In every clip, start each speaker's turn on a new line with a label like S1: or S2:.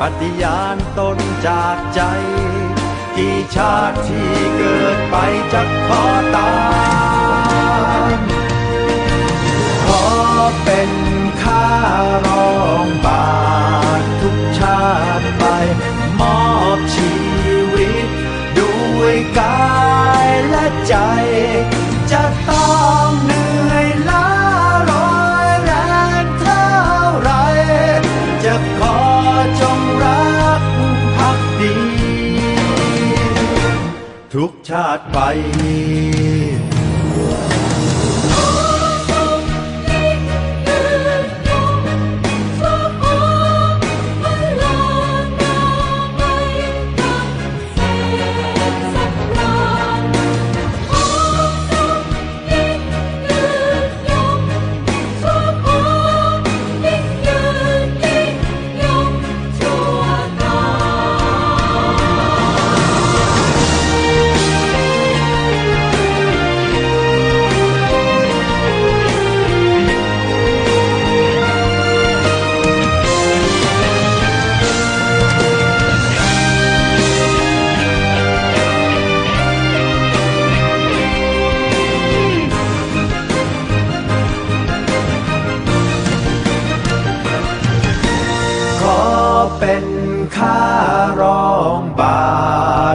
S1: ปฏิญาณตนจากใจ กี่ชาติที่เกิดไปจะขอตามขอเป็นข้ารองบาททุกชาติไป มอบชีวิต ด้วยกายและใจ จะต้อง ทุกชาติไป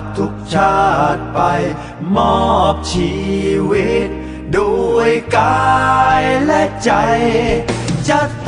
S1: ททุกชาติไป มอบชีวิต ด้วยกายและใจจะต